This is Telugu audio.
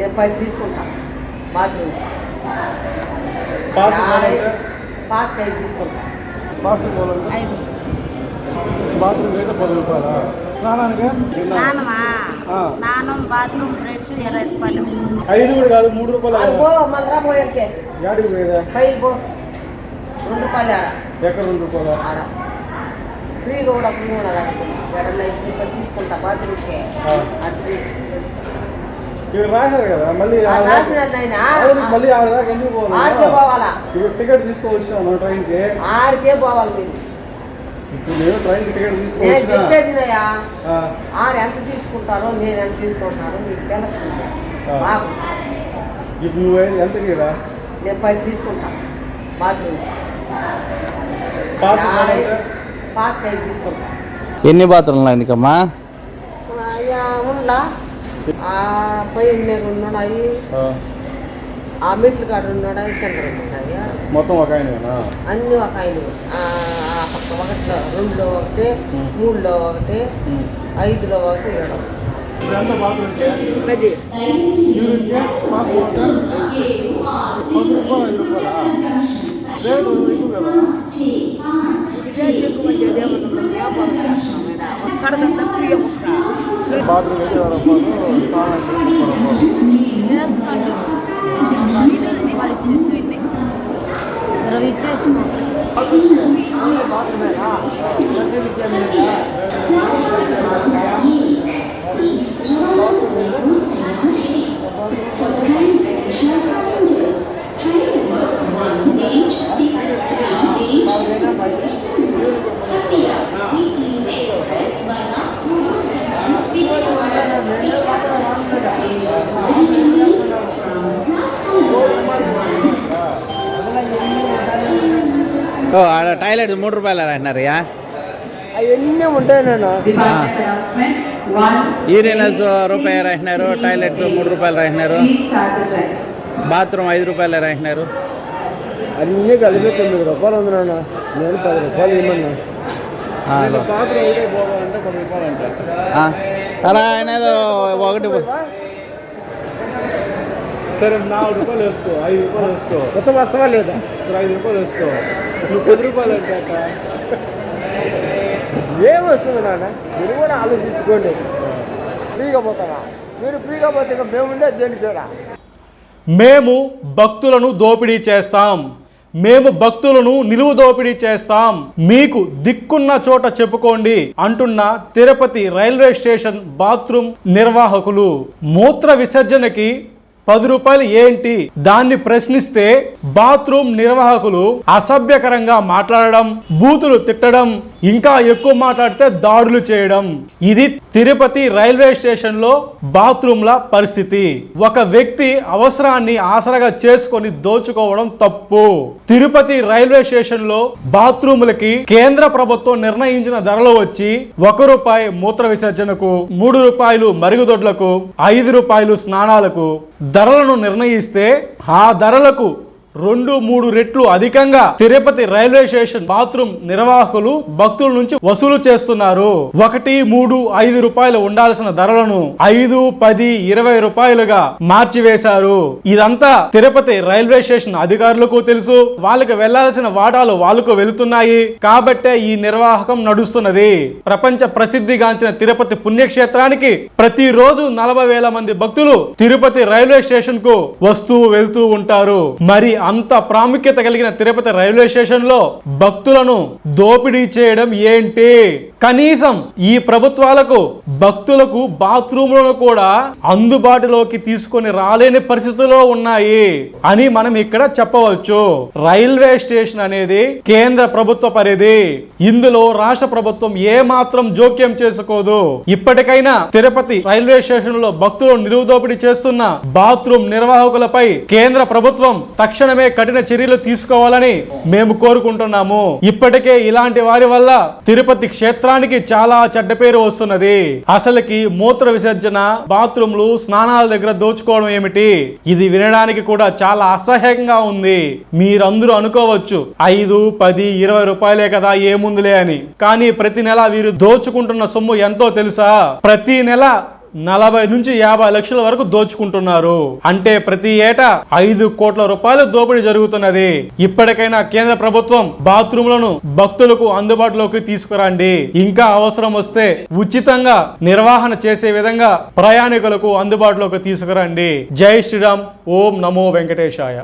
నేను పది తీసుకుంటా. బాత్రూమ్. పాస్ ఐదు బాత్రూమ్ అయితే పది రూపాయలా? స్నానానికి? స్నానమా? ఆ. స్నానం బాత్రూమ్ బ్రష్ ఇరవై రూపాయలు. ఐదు కూడా కాదు మూడు రూపాయలు పో మళ్ళా పోయేదా? పైకి పో. రెండు రూపాయలు ఆడ ఎక్కడ రెండు రూపాయలు? ఆడ ఫ్రీగా కూడా ఫ్రీ కూడా తీసుకుంటా బాత్రూమ్కే. ఆ. అది ఇక్కడ రాశారు కదా మళ్ళీ మళ్ళీ ఆడ దాకా ఎందుకు ఆడికే పోవాలి? పోవాలా ఇప్పుడు టికెట్ తీసుకొచ్చాను ట్రైన్కి. ఆడికే పోవాలి ఇప్పుడు నేను ట్రైన్కి టికెట్ చెప్పేదినయ్యా ఆ, ఆడ ఎంత తీసుకుంటారో నేను ఎంత తీసుకుంటారో మీకు. బాబు. ఇప్పుడు నువ్వు ఎంతకి రా నేను పది తీసుకుంటా. బాత్రూమ్. పాస్ ఆడ కావాలంటే పాస్ టైప్ తీసుకుంటా. ఎన్ని బాత్రూమ్లు ఎందుకమ్మా అయ్యా ఉండలా ఆ పైన ఉన్నాయి ఆ, ఆ మెట్లు కాడ ఉన్నాడు? కింద ఉన్నాయి మొత్తం ఒక ఆయనేనా? అన్ని ఒక ఆయన. ఒకటిలో రెండులో ఒకటి. మూడులో ఒకటి. ఐదులో ఒకటి ఏడో. ఇప్పుడు ఎంత బాత్రూమ్కి పది యూరిన్కి పాస్ పోతే పది రూపాయలు ఐదు రూపాయలా రేటు ఎక్కువ కదా బాత్రూమ్ అయితే ఇరవై రూపాయలు స్నానానికి ముప్పై రూపాయలు చేసుకోండి వాళ్ళు ఇచ్చేసేయండి ఇరవై ఇచ్చేసుకోండి ఓ ఆడ టాయిలెట్ మూడు రూపాయలు అంటున్నారయ్యా అవన్నీ ఉంటాయి నేను యూరినల్స్ రూపాయి రాసినారు టాయిలెట్స్ మూడు రూపాయలు రాసినారు బాత్రూమ్ ఐదు రూపాయలు రాసినారు అన్నీ కలిపి తొమ్మిది రూపాయలు ఉంది నాన్న. నేను పది రూపాయలు ఆ, అలా ఆయన ఒకటి సరే నాలుగు రూపాయలు వేసుకో ఐదు రూపాయలు వేసుకో. మొత్తం వస్తావా లేదా? సరే ఐదు రూపాయలు వేసుకో. నువ్వు రూపాయలు అంటే ఏమొస్తుంది నాన్న? మీరు కూడా ఆలోచించుకోండి. ఫ్రీగా పోతారా మీరు ఫ్రీగా పోతే మేము ఉండే దేనికి చేయడా మేము భక్తులను దోపిడీ చేస్తాం. మేము భక్తులను నిలువు దోపిడీ చేస్తాం. మీకు దిక్కున్న చోట చెప్పుకోండి అంటున్న తిరుపతి రైల్వే స్టేషన్ బాత్రూమ్ నిర్వాహకులు. మూత్ర విసర్జనకి పది రూపాయలు ఏంటి? దాన్ని ప్రశ్నిస్తే బాత్రూమ్ నిర్వాహకులు అసభ్యకరంగా మాట్లాడడం బూతులు తిట్టడం ఇంకా ఎక్కువ మాట్లాడితే దాడులు చేయడం. ఇది తిరుపతి రైల్వే స్టేషన్లో బాత్రూమ్ల పరిస్థితి. ఒక వ్యక్తి అవసరాన్ని ఆసరగా చేసుకొని దోచుకోవడం తప్పు. తిరుపతి రైల్వే స్టేషన్లో బాత్రూములకి కేంద్ర ప్రభుత్వం నిర్ణయించిన ధరలు వచ్చి ఒక రూపాయి మూత్ర విసర్జనకు మూడు రూపాయలు మరుగుదొడ్లకు ఐదు రూపాయలు స్నానాలకు ధరలను నిర్ణయిస్తే ఆ ధరలకు రెండు మూడు రెట్లు అధికంగా తిరుపతి రైల్వే స్టేషన్ బాత్రూమ్ నిర్వాహకులు భక్తుల నుంచి వసూలు చేస్తున్నారు. ఒకటి మూడు ఐదు రూపాయలు ఉండాల్సిన ధరలను ఐదు పది ఇరవై రూపాయలుగా మార్చివేశారు. ఇదంతా తిరుపతి రైల్వే స్టేషన్ అధికారులకు తెలుసు. వాళ్ళకి వెళ్ళాల్సిన వాటాలు వాళ్ళకు వెళుతున్నాయి. కాబట్టే ఈ నిర్వాహకం నడుస్తున్నది. ప్రపంచ ప్రసిద్ధిగాంచిన తిరుపతి పుణ్యక్షేత్రానికి ప్రతిరోజు నలభై వేల మంది భక్తులు తిరుపతి రైల్వే స్టేషన్కు వస్తూ వెళ్తూ ఉంటారు. మరి అంత ప్రాముఖ్యత కలిగిన తిరుపతి రైల్వే స్టేషన్లో భక్తులను దోపిడీ చేయడం ఏంటి? కనీసం ఈ ప్రభుత్వాలకు భక్తులకు బాత్రూములను కూడా అందుబాటులోకి తీసుకొని రాలేని పరిస్థితుల్లో ఉన్నాయి అని మనం ఇక్కడ చెప్పవచ్చు. రైల్వే స్టేషన్ అనేది కేంద్ర ప్రభుత్వ పరిధి. ఇందులో రాష్ట్ర ప్రభుత్వం ఏ మాత్రం జోక్యం చేసుకోదు. ఇప్పటికైనా తిరుపతి రైల్వే స్టేషన్లో భక్తులు నిలువు చేస్తున్న బాత్రూమ్ నిర్వాహకులపై కేంద్ర ప్రభుత్వం తక్షణమే కఠిన చర్యలు తీసుకోవాలని మేము కోరుకుంటున్నాము. ఇప్పటికే ఇలాంటి వారి వల్ల తిరుపతి క్షేత్రానికి చాలా చెడ్డ పేరు వస్తున్నది. అసలుకి మూత్ర విసర్జన బాత్రూమ్లు స్నానాల దగ్గర దోచుకోవడం ఏమిటి? ఇది వినడానికి కూడా చాలా అసహ్యంగా ఉంది. మీరందరూ అనుకోవచ్చు ఐదు పది ఇరవై రూపాయలే కదా ఏముందిలే అని. కానీ ప్రతి నెల వీరు దోచుకుంటున్న సొమ్ము ఎంతో తెలుసా? ప్రతి నెల నలభై నుంచి యాభై లక్షల వరకు దోచుకుంటున్నారు. అంటే ప్రతి ఏటా ఐదు కోట్ల రూపాయలు దోపిడీ జరుగుతున్నది. ఇప్పటికైనా కేంద్ర ప్రభుత్వం బాత్రూంలను భక్తులకు అందుబాటులోకి తీసుకురండి. ఇంకా అవసరం వస్తే ఉచితంగా నిర్వహణ చేసే విధంగా ప్రయాణికులకు అందుబాటులోకి తీసుకురండి. జై శ్రీరామ్ ఓం నమో వెంకటేశాయ.